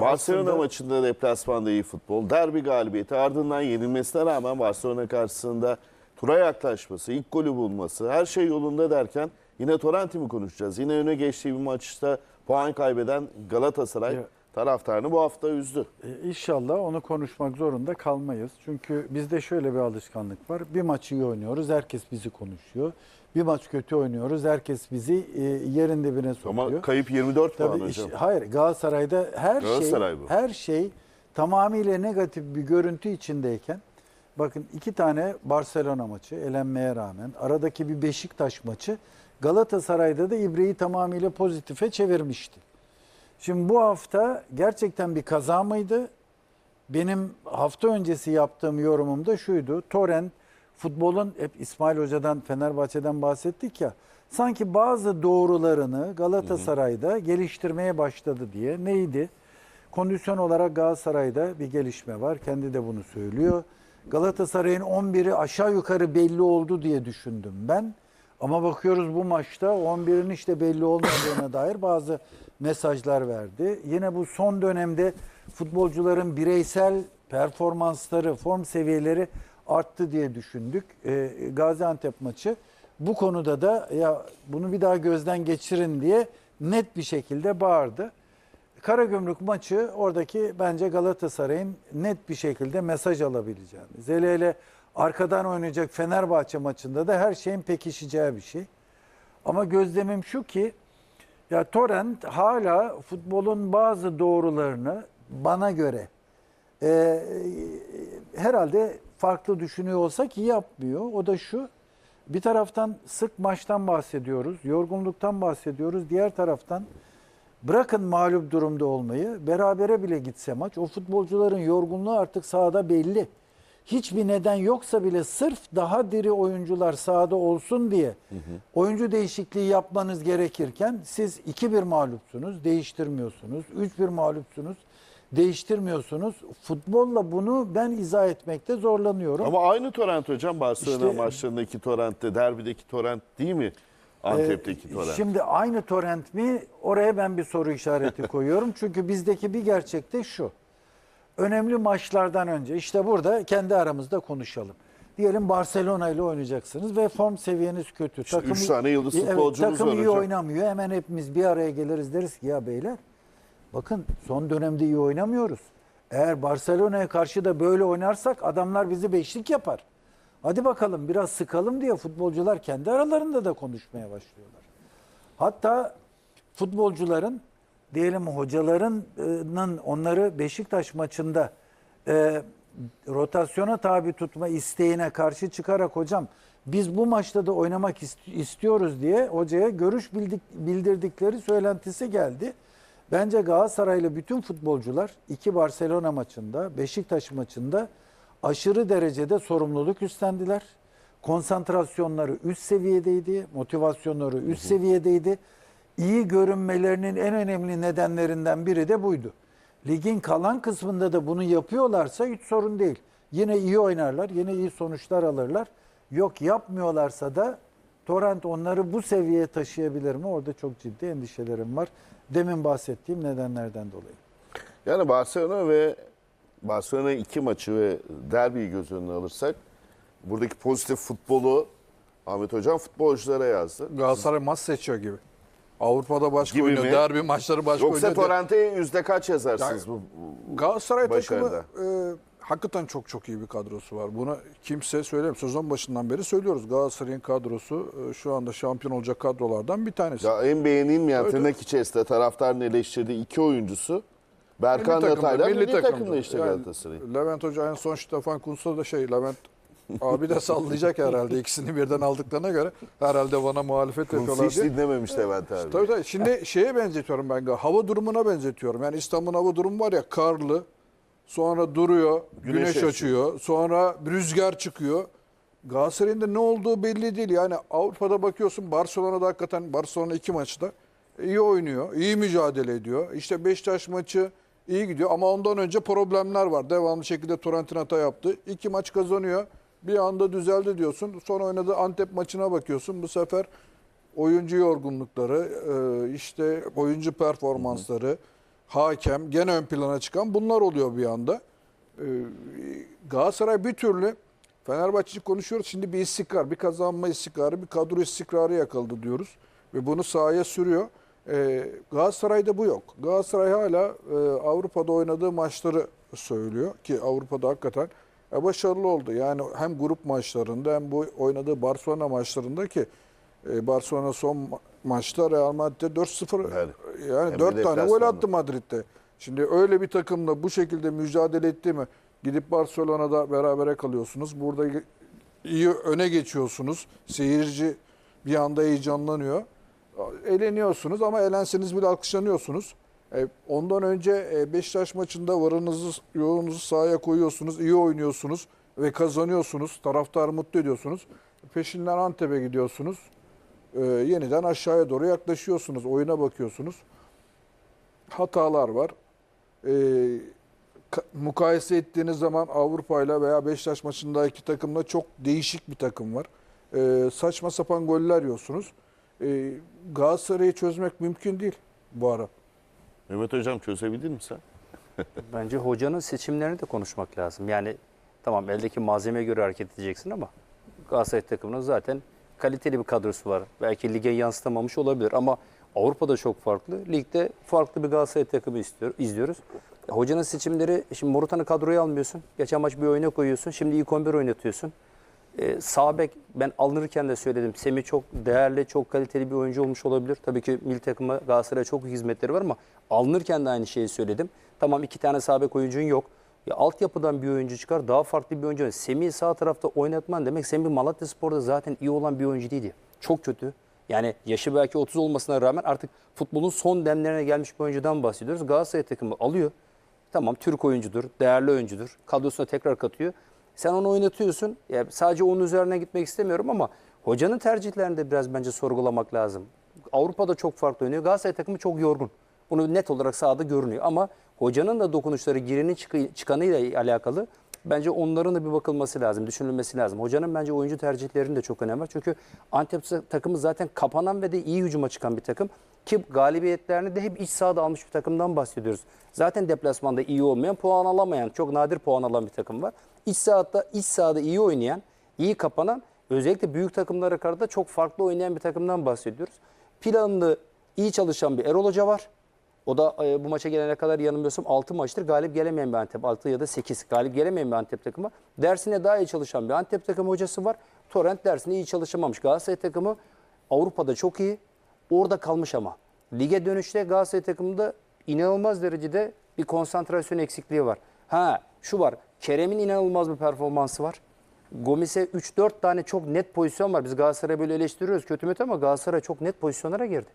Barcelona aslında- maçında deplasmanda iyi futbol. Derbi galibiyeti ardından yenilmesine rağmen Barcelona karşısında tura yaklaşması, ilk golü bulması, her şey yolunda derken yine Torrent'i mi konuşacağız? Yine öne geçtiği bir maçta puan kaybeden Galatasaray Ya- taraftarını bu hafta üzdü. E, İnşallah onu konuşmak zorunda kalmayız. Çünkü bizde şöyle bir alışkanlık var. Bir maç iyi oynuyoruz, herkes bizi konuşuyor. Bir maç kötü oynuyoruz, herkes bizi e, yerin dibine sokuyor. Ama kayıp 24 puan Tabii hocam. iş- hayır Galatasaray'da her Galatasaray şey bu. her şey tamamıyla negatif bir görüntü içindeyken bakın iki tane Barcelona maçı elenmeye rağmen aradaki bir Beşiktaş maçı Galatasaray'da da ibreyi tamamıyla pozitife çevirmişti. Şimdi bu hafta gerçekten bir kaza mıydı? Benim hafta öncesi yaptığım yorumum da şuydu. Torrent futbolun hep İsmail Hoca'dan Fenerbahçe'den bahsettik ya. Sanki bazı doğrularını Galatasaray'da geliştirmeye başladı diye. Neydi? Kondisyon olarak Galatasaray'da bir gelişme var. Kendi de bunu söylüyor. Galatasaray'ın 11'i aşağı yukarı belli oldu diye düşündüm ben. Ama bakıyoruz bu maçta 11'in işte belli olmadığına dair bazı mesajlar verdi. Yine bu son dönemde futbolcuların bireysel performansları, form seviyeleri arttı diye düşündük. Ee, Gaziantep maçı bu konuda da ya bunu bir daha gözden geçirin diye net bir şekilde bağırdı. Karagümrük maçı oradaki bence Galatasaray'ın net bir şekilde mesaj alabileceğini. Zele ile arkadan oynayacak Fenerbahçe maçında da her şeyin pekişeceği bir şey. Ama gözlemim şu ki ya Torrent hala futbolun bazı doğrularını bana göre e, herhalde farklı düşünüyor olsa ki yapmıyor. O da şu bir taraftan sık maçtan bahsediyoruz, yorgunluktan bahsediyoruz. Diğer taraftan bırakın mağlup durumda olmayı, berabere bile gitse maç o futbolcuların yorgunluğu artık sahada belli. Hiçbir neden yoksa bile sırf daha diri oyuncular sahada olsun diye oyuncu değişikliği yapmanız gerekirken siz 2-1 mağlupsunuz, değiştirmiyorsunuz. 3-1 mağlupsunuz, değiştirmiyorsunuz. Futbolla bunu ben izah etmekte zorlanıyorum. Ama aynı Torrent hocam Barcelona İşte- maçlarındaki Torrent'te, derbideki Torrent değil mi? Antep'teki Ee, Torrent. Şimdi aynı torrent mi? Oraya ben bir soru işareti koyuyorum. Çünkü bizdeki bir gerçek de şu. Önemli maçlardan önce işte burada kendi aramızda konuşalım. Diyelim Barcelona ile oynayacaksınız ve form seviyeniz kötü. İşte üç tane yıldız Evet, futbolcunuz takım var iyi hocam. oynamıyor. Hemen hepimiz bir araya geliriz deriz ki ya beyler bakın son dönemde iyi oynamıyoruz. Eğer Barcelona'ya karşı da böyle oynarsak adamlar bizi beşlik yapar. Hadi bakalım biraz sıkalım diye futbolcular kendi aralarında da konuşmaya başlıyorlar. Hatta futbolcuların diyelim hocalarının onları Beşiktaş maçında e, rotasyona tabi tutma isteğine karşı çıkarak hocam biz bu maçta da oynamak ist- istiyoruz diye hocaya görüş bildik, bildirdikleri söylentisi geldi. Bence Galatasaraylı bütün futbolcular iki Barcelona maçında, Beşiktaş maçında aşırı derecede sorumluluk üstlendiler. Konsantrasyonları üst seviyedeydi, motivasyonları üst seviyedeydi. İyi görünmelerinin en önemli nedenlerinden biri de buydu. Ligin kalan kısmında da bunu yapıyorlarsa hiç sorun değil. Yine iyi oynarlar, yine iyi sonuçlar alırlar. Yok yapmıyorlarsa da Torrent onları bu seviyeye taşıyabilir mi? Orada çok ciddi endişelerim var. Demin bahsettiğim nedenlerden dolayı. Yani Barcelona ve Barcelona iki maçı ve derbiyi göz önüne alırsak buradaki pozitif futbolu Ahmet Hocam futbolculara yazdı. Galatasaray maç seçiyor gibi. Avrupa'da başka Gibi oynuyor. mi? Derbi maçları başka Yoksa oynuyor. Torrent'e yüzde kaç yazarsınız Ya- bu? Galatasaray Başarıda. takımı e, hakikaten çok çok iyi bir kadrosu var. Buna kimse söylemiyor. Sezon başından beri söylüyoruz. Galatasaray'ın kadrosu e, şu anda şampiyon olacak kadrolardan bir tanesi. Ya en beğenilmeyen Evet, tırnak içerisinde taraftarın eleştirdiği iki oyuncusu Berkan takımda, Yatay'la milli, takımda, takımda. işte Yani Galatasaray. Levent Hoca en son Stefan Kuntz'a da şey Levent abi de sallayacak herhalde ikisini birden aldıklarına göre herhalde bana muhalefet yapıyorlar hiç diye. dinlememiş Levent abi. Tabii tabii. Şimdi şeye benzetiyorum ben. Hava durumuna benzetiyorum. Yani İstanbul'un hava durumu var ya karlı. Sonra duruyor. Güneş Güneş, açıyor. açıyor. Sonra rüzgar çıkıyor. Galatasaray'ın da ne olduğu belli değil. Yani Avrupa'da bakıyorsun Barcelona'da hakikaten Barcelona iki maçta iyi oynuyor. iyi mücadele ediyor. İşte Beşiktaş maçı iyi gidiyor ama ondan önce problemler var. Devamlı şekilde Torrent'in hata yaptı. İki maç kazanıyor. Bir anda düzeldi diyorsun. Sonra oynadığı Antep maçına bakıyorsun. Bu sefer oyuncu yorgunlukları, e, işte oyuncu performansları, hakem, gene ön plana çıkan bunlar oluyor bir anda. Ee, Galatasaray bir türlü Fenerbahçe'yi konuşuyoruz. Şimdi bir istikrar, bir kazanma istikrarı, bir kadro istikrarı yakaladı diyoruz. Ve bunu sahaya sürüyor. Ee, Galatasaray'da bu yok. Galatasaray hala e, Avrupa'da oynadığı maçları söylüyor ki Avrupa'da hakikaten e, başarılı oldu. Yani hem grup maçlarında hem bu oynadığı Barcelona maçlarında ki e, Barcelona son ma- maçta Real Madrid'de 4-0 Evet. yani Hem 4 de tane gol attı Madrid'de. Şimdi öyle bir takımla bu şekilde mücadele etti mi? Gidip Barcelona'da berabere kalıyorsunuz. Burada iyi öne geçiyorsunuz. Seyirci bir anda heyecanlanıyor. Eleniyorsunuz ama elenseniz bile alkışlanıyorsunuz. E, ondan önce e, Beşiktaş maçında varınızı yoğunuzu sahaya koyuyorsunuz. iyi oynuyorsunuz ve kazanıyorsunuz. Taraftarı mutlu ediyorsunuz. Peşinden Antep'e gidiyorsunuz. E, yeniden aşağıya doğru yaklaşıyorsunuz. Oyuna bakıyorsunuz hatalar var. Ka- mukayese ettiğiniz zaman Avrupa ile veya Beşiktaş maçındaki takımla çok değişik bir takım var. Ee, saçma sapan goller yiyorsunuz. Ee, Galatasaray'ı çözmek mümkün değil bu ara. Mehmet Hocam çözebildin mi sen? Bence hocanın seçimlerini de konuşmak lazım. Yani tamam eldeki malzemeye göre hareket edeceksin ama Galatasaray takımının zaten kaliteli bir kadrosu var. Belki lige yansıtamamış olabilir ama Avrupa'da çok farklı. Ligde farklı bir Galatasaray takımı istiyor, izliyoruz. Hocanın seçimleri, şimdi Morutan'ı kadroya almıyorsun. Geçen maç bir oyuna koyuyorsun. Şimdi ilk 11 oynatıyorsun. E, sağ ben alınırken de söyledim. Semih çok değerli, çok kaliteli bir oyuncu olmuş olabilir. Tabii ki milli takıma Galatasaray'a çok hizmetleri var ama alınırken de aynı şeyi söyledim. Tamam iki tane sağ bek oyuncun yok. Ya altyapıdan bir oyuncu çıkar, daha farklı bir oyuncu. Semih'i sağ tarafta oynatman demek Semih Malatya Spor'da zaten iyi olan bir oyuncu değildi. Çok kötü. Yani yaşı belki 30 olmasına rağmen artık futbolun son demlerine gelmiş bir oyuncudan bahsediyoruz. Galatasaray takımı alıyor. Tamam Türk oyuncudur, değerli oyuncudur. Kadrosuna tekrar katıyor. Sen onu oynatıyorsun. Ya sadece onun üzerine gitmek istemiyorum ama hocanın tercihlerini de biraz bence sorgulamak lazım. Avrupa'da çok farklı oynuyor. Galatasaray takımı çok yorgun. Bunu net olarak sahada görünüyor ama hocanın da dokunuşları girinin çıkı- çıkanıyla alakalı bence onların da bir bakılması lazım, düşünülmesi lazım. Hocanın bence oyuncu tercihlerinin de çok önemi var. Çünkü Antep takımı zaten kapanan ve de iyi hücuma çıkan bir takım. Ki galibiyetlerini de hep iç sahada almış bir takımdan bahsediyoruz. Zaten deplasmanda iyi olmayan, puan alamayan, çok nadir puan alan bir takım var. İç sahada, iç sahada iyi oynayan, iyi kapanan, özellikle büyük takımlara karşı da çok farklı oynayan bir takımdan bahsediyoruz. Planlı, iyi çalışan bir Erol Hoca var. O da e, bu maça gelene kadar yanılmıyorsam 6 maçtır galip gelemeyen bir Antep. 6 ya da 8 galip gelemeyen bir Antep takımı. Dersine daha iyi çalışan bir Antep takımı hocası var. Torrent dersine iyi çalışamamış. Galatasaray takımı Avrupa'da çok iyi. Orada kalmış ama. Lige dönüşte Galatasaray takımında inanılmaz derecede bir konsantrasyon eksikliği var. Ha şu var. Kerem'in inanılmaz bir performansı var. Gomis'e 3-4 tane çok net pozisyon var. Biz Galatasaray'ı böyle eleştiriyoruz kötü mütü ama Galatasaray çok net pozisyonlara girdi.